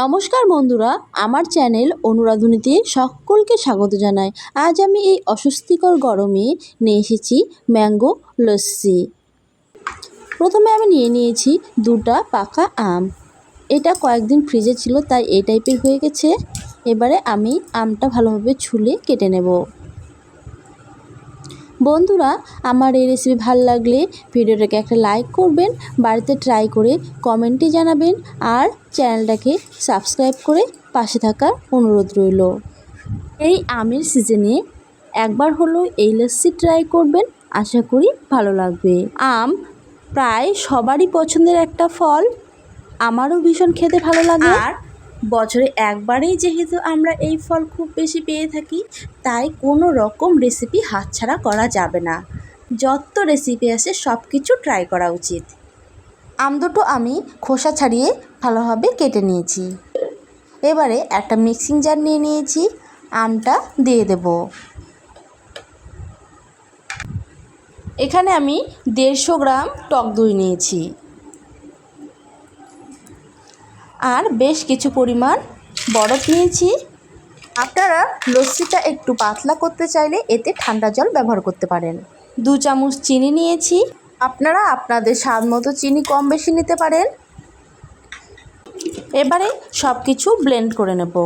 নমস্কার বন্ধুরা, আমার চ্যানেল অনুরাধুনীতে সকলকে স্বাগত জানাই। আজ আমি এই অস্বস্তিকর গরমে নিয়ে এসেছি ম্যাঙ্গো লস্যি। প্রথমে আমি নিয়ে নিয়েছি দুটা পাকা আম। এটা কয়েকদিন ফ্রিজে ছিল, তাই এই টাইপের হয়ে গেছে। এবারে আমি আমটা ভালোভাবে ছুলে কেটে নেব। বন্ধুরা, আমার এই রেসিপি ভালো লাগলে ভিডিওটাকে একটা লাইক করবেন, বাড়িতে ট্রাই করে কমেন্টে জানাবেন আর চ্যানেলটাকে সাবস্ক্রাইব করে পাশে থাকার অনুরোধ রইল। এই আমের সিজনে একবার হলো এই লস্যি ট্রাই করবেন, আশা করি ভালো লাগবে। আম প্রায় সবারই পছন্দের একটা ফল, আমারও ভীষণ খেতে ভালো লাগে। আর বছরে একবারেই যেহেতু আমরা এই ফল খুব বেশি পেয়ে থাকি, তাই কোনো রকম রেসিপি হাতছাড়া করা যাবে না। যত রেসিপি আছে সব কিছু ট্রাই করা উচিত। আম দুটো আমি খোসা ছাড়িয়ে ভালোভাবে কেটে নিয়েছি। এবারে একটা মিক্সিং জার নিয়ে নিয়েছি, আমটা দিয়ে দেব। এখানে আমি দেড়শো গ্রাম টক দই নিয়েছি। আর বেশ কিছু পরিমাণ বরফ নিয়েছি। আপনারা লস্যিটা একটু পাতলা করতে চাইলে এতে ঠান্ডা জল ব্যবহার করতে পারেন। দু চামচ চিনি নিয়েছি। আপনারা আপনাদের স্বাদ মতো চিনি কম বেশি নিতে পারেন। এবারে সব কিছু ব্লেন্ড করে নেব।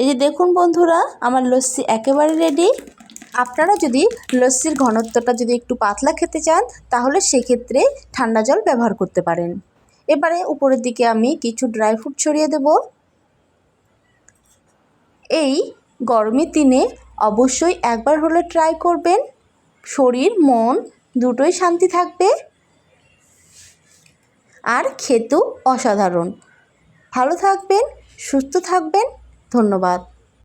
এই যে দেখুন বন্ধুরা, আমার লস্যি একেবারে রেডি। আপনারা যদি লস্যির ঘনত্বটা যদি একটু পাতলা খেতে চান, তাহলে সেক্ষেত্রে ঠান্ডা জল ব্যবহার করতে পারেন। এবারে উপরের দিকে আমি কিছু ড্রাই ফ্রুট ছড়িয়ে দেব। এই গরমের দিনে অবশ্যই একবার হলে ট্রাই করবেন। শরীর, মন দুটোই শান্তি থাকবে। আর খেতেও অসাধারণ। ভালো থাকবেন, সুস্থ থাকবেন। ধন্যবাদ।